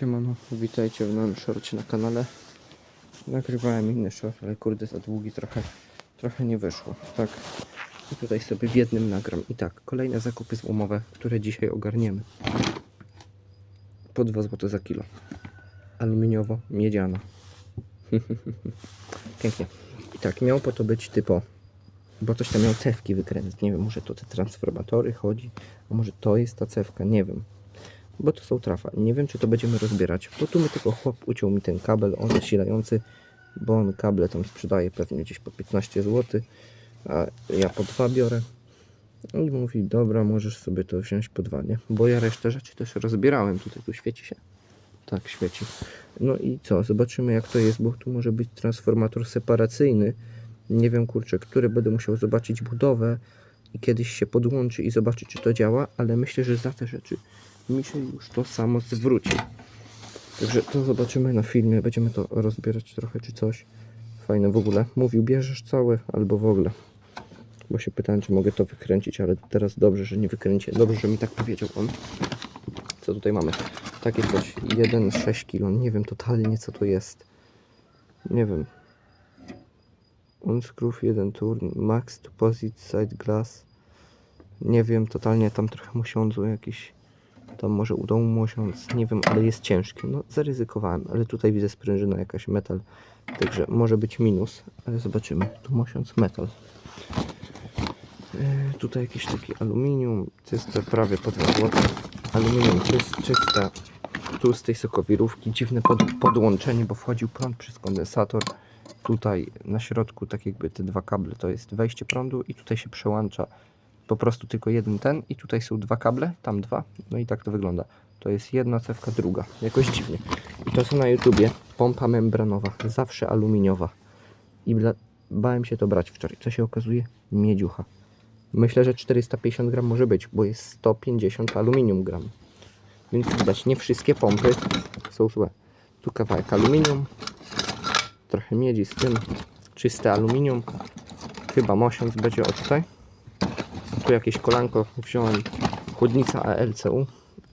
Siemano, witajcie w nowym shorcie na kanale. Nagrywałem inny short, ale kurde za długi trochę, trochę nie wyszło. Tak, i tutaj sobie w jednym nagram. I tak, kolejne zakupy złomowe, które dzisiaj ogarniemy. Po 2 zł za kilo. Aluminiowo, miedziana. Pięknie. I tak, miało po to być typo, bo coś tam miał cewki wykręcać. Nie wiem, może to te transformatory chodzi, a może to jest ta cewka, nie wiem bo to są trafa. Nie wiem, czy to będziemy rozbierać, bo tu mi tylko chłop uciął mi ten kabel, on zasilający, bo on kable tam sprzedaje pewnie gdzieś po 15 zł, a ja po dwa biorę. I mówi, dobra, możesz sobie to wziąć po dwa, nie? Bo ja resztę rzeczy też rozbierałem. Tutaj tu świeci się. Tak, świeci. No i co? Zobaczymy jak to jest, bo tu może być transformator separacyjny. Nie wiem, kurczę, który będę musiał zobaczyć budowę i kiedyś się podłączy i zobaczyć, czy to działa, ale myślę, że za te rzeczy mi się już to samo zwróci. Także to zobaczymy na filmie, będziemy to rozbierać trochę czy coś. Fajne w ogóle. Mówił, bierzesz całe albo w ogóle. Bo się pytałem, czy mogę to wykręcić, ale teraz dobrze, że nie wykręcię. Dobrze, że mi tak powiedział on. Co tutaj mamy? Takie coś, 1,6 kg. Nie wiem totalnie co to jest. Nie wiem. Unscrew, jeden turn, max to posit side glass. Nie wiem, totalnie tam trochę musiądzu jakiś tam może u domu mosiąc, nie wiem, ale jest ciężki. No zaryzykowałem, ale tutaj widzę sprężyna jakaś metal, także może być minus, ale zobaczymy. Tu mosiąc metal. Yy, tutaj jakiś taki aluminium, czyste prawie po 2 zł. Aluminium czyst, czyste, tu z tej sokowirówki, dziwne pod, podłączenie, bo wchodził prąd przez kondensator. Tutaj na środku tak jakby te dwa kable to jest wejście prądu i tutaj się przełącza po prostu tylko jeden ten i tutaj są dwa kable, tam dwa, no i tak to wygląda. To jest jedna cewka, druga, jakoś dziwnie. I to są na YouTubie, pompa membranowa, zawsze aluminiowa. I bałem się to brać wczoraj, co się okazuje? Miedziucha. Myślę, że 450 gram może być, bo jest 150 aluminium gram. Więc widać, nie wszystkie pompy są złe. Tu kawałek aluminium, trochę miedzi z tym, czyste aluminium, chyba mosiąc będzie o tutaj tu jakieś kolanko wziąłem, chłodnica ALCU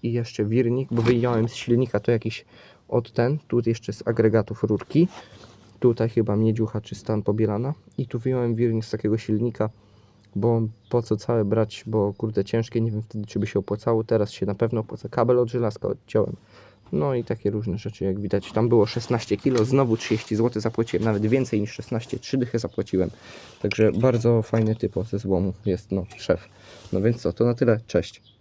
i jeszcze wirnik, bo wyjąłem z silnika to jakiś od ten, tu jeszcze z agregatów rurki, tutaj chyba miedziucha czysta pobielana. I tu wyjąłem wirnik z takiego silnika, bo po co całe brać, bo kurde ciężkie, nie wiem wtedy czy by się opłacało, teraz się na pewno opłaca, kabel od żelazka odciąłem. No i takie różne rzeczy, jak widać. Tam było 16 kg, znowu 30 zł zapłaciłem, nawet więcej niż 16, 3 dychy zapłaciłem. Także bardzo fajny typ ze złomu jest, no, szef. No więc co, to na tyle, cześć.